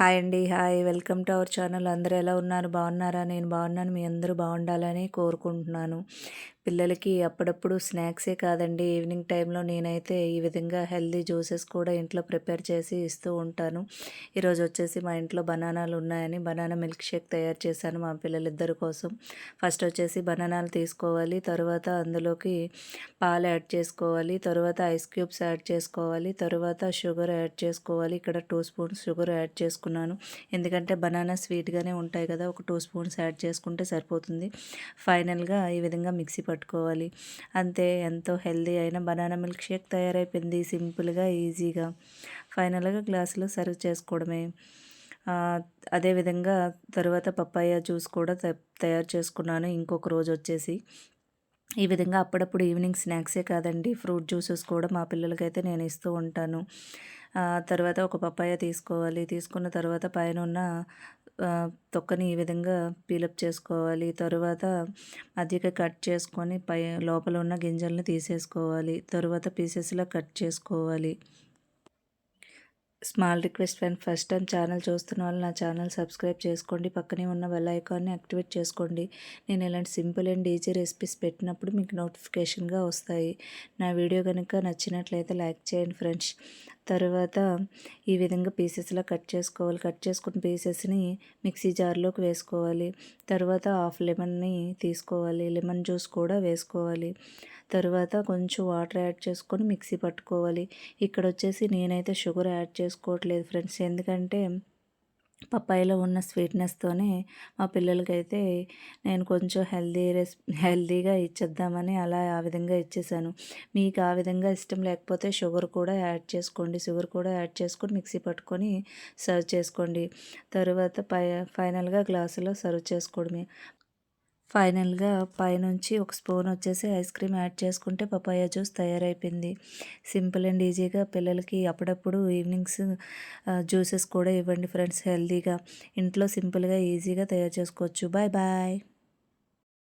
Hi అండి hi. Welcome to our channel. అందరూ ఎలా ఉన్నారు? బాగున్నారా? నేను బాగున్నాను. మీ అందరూ బాగుండాలని కోరుకుంటున్నాను. పిల్లలకి అప్పుడప్పుడు స్నాక్సే కాదండి. ఈవినింగ్ టైంలో నేనైతే ఈ విధంగా హెల్దీ జ్యూసెస్ కూడా ఇంట్లో ప్రిపేర్ చేసి ఇస్తూ ఉంటాను. ఈరోజు వచ్చేసి మా ఇంట్లో బనానాలు ఉన్నాయని బనానా మిల్క్ షేక్ తయారు చేశాను మా పిల్లలిద్దరి కోసం. ఫస్ట్ వచ్చేసి బనానాలు తీసుకోవాలి తర్వాత అందులోకి పాలు యాడ్ చేసుకోవాలి తర్వాత ఐస్ క్యూబ్స్ యాడ్ చేసుకోవాలి తర్వాత షుగర్ యాడ్ చేసుకోవాలి. ఇక్కడ టూ స్పూన్స్ షుగర్ యాడ్ చేసుకున్నాను. ఎందుకంటే బనానా స్వీట్గానే ఉంటాయి కదా ఒక టూ స్పూన్స్ యాడ్ చేసుకుంటే సరిపోతుంది. ఫైనల్గా ఈ విధంగా మిక్సీ పట్టుకోవాలి. అంతే ఎంతో హెల్దీ అయిన బనానా మిల్క్ షేక్ తయారైపోయింది. సింపుల్గా ఈజీగా. ఫైనల్గా గ్లాసులో సర్వ్ చేసుకోవడమే. అదేవిధంగా తర్వాత పప్పాయ జ్యూస్ కూడా తయారు చేసుకున్నాను. ఇంకొక రోజు వచ్చేసి. ఈ విధంగా అప్పుడప్పుడు ఈవినింగ్ స్నాక్సే కాదండి. ఫ్రూట్ జ్యూసెస్ కూడా మా పిల్లలకైతే నేను ఇస్తూ ఉంటాను. తర్వాత ఒక పప్పాయ తీసుకోవాలి. తీసుకున్న తర్వాత పైన ఉన్న తొక్కని ఈ విధంగా పీలప్ చేసుకోవాలి. తరువాత అధిక కట్ చేసుకొని పై లోపల ఉన్న గింజల్ని తీసేసుకోవాలి. తరువాత పీసెస్లో కట్ చేసుకోవాలి. Small request friend first time channel చూస్తున్న వాళ్ళు నా ఛానల్ సబ్స్క్రైబ్ చేసుకోండి. పక్కనే ఉన్న బెల్ ఐకాన్ని యాక్టివేట్ చేసుకోండి. నేను ఇలాంటి సింపుల్ అండ్ ఈజీ రెసిపీస్ పెట్టినప్పుడు మీకు నోటిఫికేషన్గా వస్తాయి. నా వీడియో కనుక నచ్చినట్లయితే లైక్ చేయండి ఫ్రెండ్స్ తర్వాత ఈ విధంగా పీసెస్లా కట్ చేసుకోవాలి. కట్ చేసుకున్న పీసెస్ని మిక్సీ జార్లోకి వేసుకోవాలి. తర్వాత హాఫ్ లెమన్ని తీసుకోవాలి. లెమన్ జ్యూస్ కూడా వేసుకోవాలి. తర్వాత కొంచెం వాటర్ యాడ్ చేసుకొని మిక్సీ పట్టుకోవాలి. ఇక్కడ వచ్చేసి నేనైతే షుగర్ యాడ్ చేసుకోవట్లేదు ఫ్రెండ్స్ ఎందుకంటే పప్పాయిలో ఉన్న స్వీట్నెస్తోనే మా పిల్లలకైతే నేను కొంచెం హెల్దీ రెస్ హెల్దీగా ఇచ్చేద్దామని అలా ఆ విధంగా ఇచ్చేసాను. మీకు ఆ విధంగా ఇష్టం లేకపోతే షుగర్ కూడా యాడ్ చేసుకోండి. షుగర్ కూడా యాడ్ చేసుకొని మిక్సీ పట్టుకొని సర్వ్ చేసుకోండి. తర్వాత పై ఫైనల్గా గ్లాసులో సర్వ్ చేసుకోవడమే. ఫైనల్గా పైనుంచి ఒక స్పూన్ వచ్చేసి ఐస్ క్రీమ్ యాడ్ చేసుకుంటే పపాయ జ్యూస్ తయారైపోయింది. సింపుల్ అండ్ ఈజీగా పిల్లలకి అప్పుడప్పుడు ఈవినింగ్స్ జ్యూసెస్ కూడా ఇవ్వండి ఫ్రెండ్స్ హెల్తీగా. ఇంట్లో సింపుల్గా ఈజీగా తయారు చేసుకోవచ్చు. Bye bye.